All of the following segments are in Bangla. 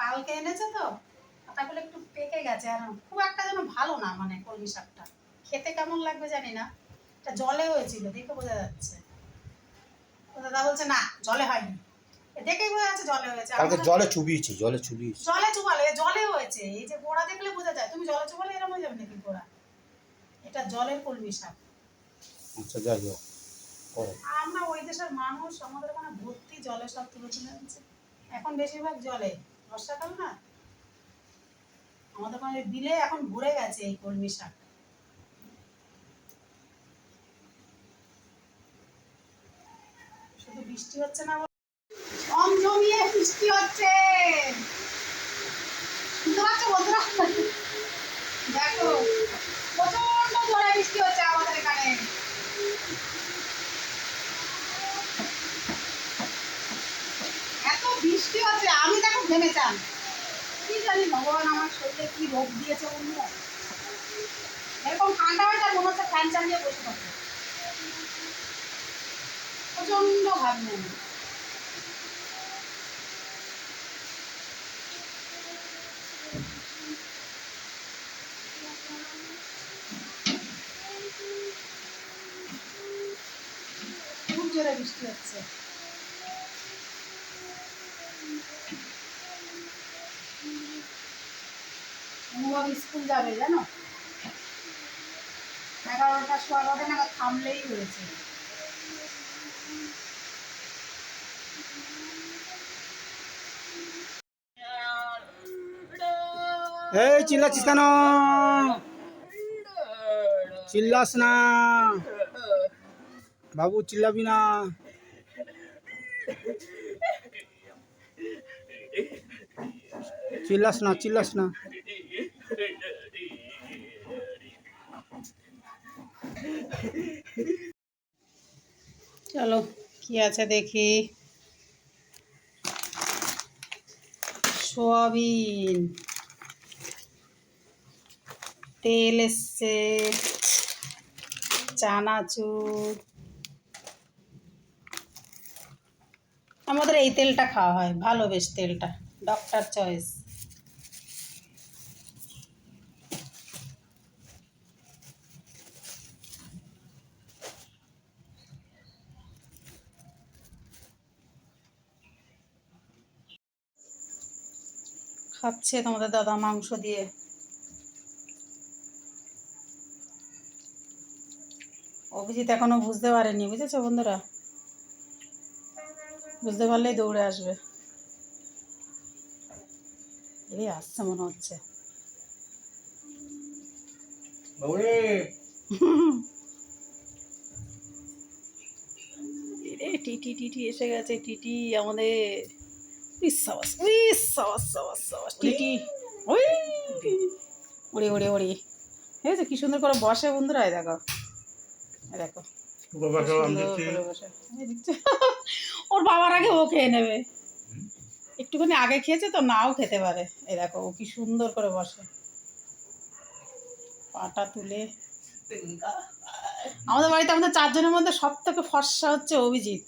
কালকে এনেছে তো পাতাগুলো একটু পেকে গেছে আর খুব একটা যেন ভালো না মানে কলমি শাকটা খেতে কেমন লাগবে জানি না এটা জলে হয়েছিল দেখে বোঝা যাচ্ছে। দাদা বলছে না জলে হয়নি। দেখেই বোঝা যাচ্ছে জলে হয়েছে। কালকে জলে চুবিয়েছি জলে চুবিয়েছি। জলে চুবালে জলে হয়েছে এই যে গোড়া দেখলে বোঝা যায় তুমি জলে চুবালে এরকম হয়ে যাবে নাকি গোড়া? এটা জলের কলমি শাক আচ্ছা যাই হোক আমরা ওই দেশের মানুষ আমাদের ওখানে ভর্তি জলে সব তুলে তুলে আনছে এখন বেশিরভাগ জলে। বর্ষাকাল না? আমাদের মানে বিলে এখন ভরে গেছে এই কলমি শাক। শুধু বৃষ্টি হচ্ছে না বলে- জমজমিয়ে বৃষ্টি হচ্ছে শুনতে পাচ্ছ বন্ধুরা দেখো প্রচণ্ড জোরে বৃষ্টি হচ্ছে আমাদের এখানে এত বৃষ্টি হচ্ছে দেখো চান কি জানি ভগবান আমার শরীরে কি রোগ দিয়েছে বন্ধুরা এরকম ঠান্ডা হয়ে যায় মনে হচ্ছে ফ্যান চালিয়ে বসে থাকবে প্রচণ্ড ঘামে আমি। খুব জোরে বৃষ্টি হচ্ছে। অনুভব স্কুল যাবে, জানো? এগারোটা সোয়া এগারোটা নাগাদ থামলেই হয়েছে। এই, চিল্লাচ্ছিস কেন? চিল্লাস না। বাবু, চিল্লাবি না। চিল্লাস না চিল্লাস না। কি আছে দেখি? সোয়াবিন। তেল এসছে। চানাচুর। আমাদের এই তেলটা খাওয়া হয়, ভালো বেশ তেলটা। ডক্টর চয়েস খাচ্ছে তোমাদের দাদা মাংস দিয়ে। অভিজিৎ এখনও বুঝতে পারেনি বুঝেছ বন্ধুরা? বুঝতে পারলেই দৌড়ে আসবে। এই আসছে মনে হচ্ছে। টিটি টিটি এসে গেছে টিটি আমাদের। বিশ্বাস বিশ্বাস সাবাস সাবাস টিটি ওই ওরে ওরে ওরে হয়েছে কি সুন্দর করে বসে বন্ধুরা এই দেখো। দেখো? ওর বাবার আগে ও খেয়ে নেবে। একটুখানি আগে খেয়েছে তো নাও খেতে পারে। এই দেখো ও কি সুন্দর করে বসে। পাটা তুলে। আমাদের বাড়িতে আমাদের চারজনের মধ্যে সব থেকে ফর্সা হচ্ছে অভিজিৎ।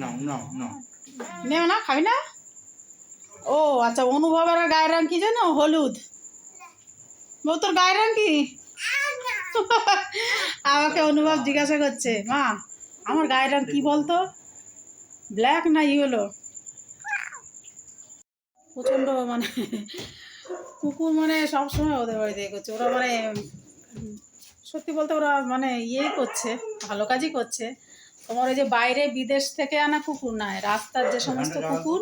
না না না নেও না খাবি না? ও আচ্ছা অনুভবের গায়ের রং কি জানো? হলুদ। বউ, তোর গায়ের রং কি? আমাকে অনুভব জিজ্ঞাসা করছে, মা, আমার গায়ের রং কি বলতো? ব্ল্যাক না ইয়েলো? প্রচণ্ড মানে কুকুর মানে সবসময় ওদের বাড়িতে করছে। ওরা মানে সত্যি বলতে ওরা মানে ইয়েই করছে, ভালো কাজই করছে। তোমার ওই যে বাইরে বিদেশ থেকে আনা কুকুর নয় রাস্তার যে সমস্ত কুকুর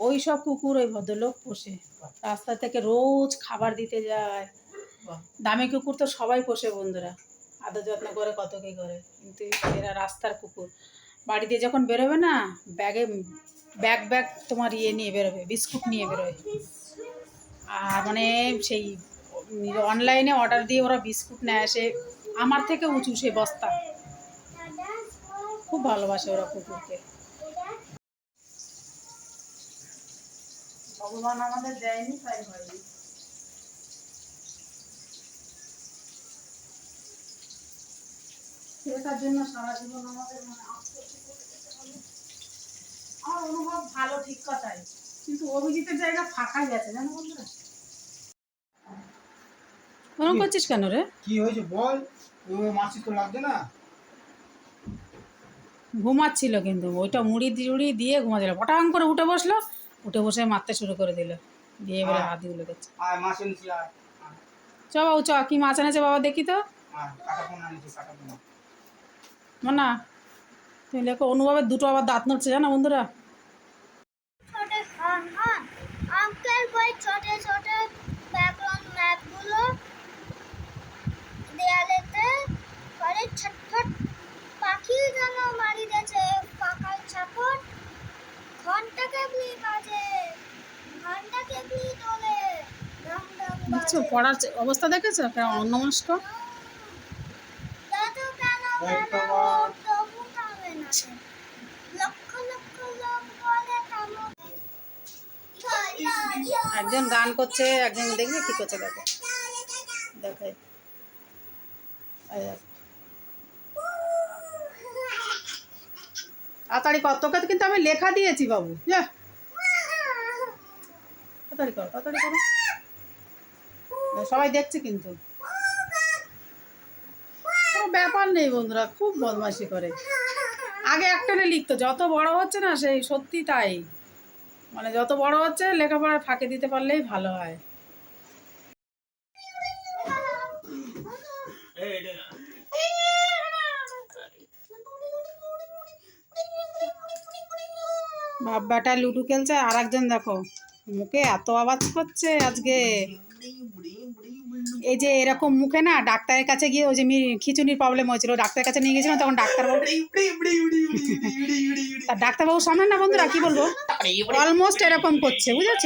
ওই সব কুকুর ওই ভদ্রলোক পোষে। রাস্তা থেকে রোজ খাবার দিতে যায়। দামি কুকুর তো সবাই পোষে বন্ধুরা। আদর যত্ন করে কত কি করে। কিন্তু এরা রাস্তার কুকুর। বাড়িতে যখন বেরোবে না ব্যাগে ব্যাগ ব্যাগ তোমার ইয়ে নিয়ে বেরোবে বিস্কুট নিয়ে বেরোবে আর মানে সেই অনলাইনে অর্ডার দিয়ে ওরা বিস্কুট নেয় আসে। আমার থেকে উঁচু সে বস্তা। খুব ভালোবাসে ওরা কুকুরকে। ভগবান আমাদের দেয়নি তাই হয়নি। সেটার জন্য সারা জীবন আমাদের মানে। আমার অনুভব ভালো ঠিক কথাই কিন্তু অভিজিতের জায়গা ফাঁকাই গেছে জানো বন্ধুরা? ওরকম করছিস কেন রে? কি হয়েছে বল? মাছি তো লাগবে না। ঘুমাচ্ছিল কিন্তু ওইটা মুড়ি জুড়ি দিয়ে ঘুমাচ্ছিল। পটাং করে উঠে বসল উঠে বসে মারতে শুরু করে দিল। দিয়ে এবারে হাতিগুলো করছে চ বাবু চ কি মাছ এনেছে বাবা দেখি তো। না তুমি লেখো অনুভবের দুটো আবার দাঁত নড়ছে জানো বন্ধুরা? দেখছ? পড়ার অবস্থা দেখেছ? কেমন থামো একজন গান করছে একজন দেখবে কি করছে দেখো। দেখো। এই তাড়াতাড়ি কর তোকে তো কিন্তু আমি লেখা দিয়েছি বাবু। যা। তাড়াতাড়ি কর তাড়াতাড়ি করো। সবাই দেখছে কিন্তু। কোনো ব্যাপার নেই বন্ধুরা, খুব বদমাশি করে। আগে একটানে লিখতো, যত বড় হচ্ছে না সেই সত্যি তাই। মানে যত বড় হচ্ছে লেখাপড়ায় ফাঁকে দিতে পারলেই ভালো হয়। বাব্বাটা লুডো খেলছে আর একজন দেখো, মুখে এত আওয়াজ করছে আজকে। এই যে এরকম মুখে না ডাক্তারের কাছে গিয়ে ওই যে খিচুনির প্রবলেম হয়েছিল ডাক্তারের কাছে নিয়ে গেছিলাম তখন ডাক্তারবাবু ডাক্তারবাবু শোনেন না বন্ধুরা কি বলব? অলমোস্ট এরকম করছে বুঝেছ?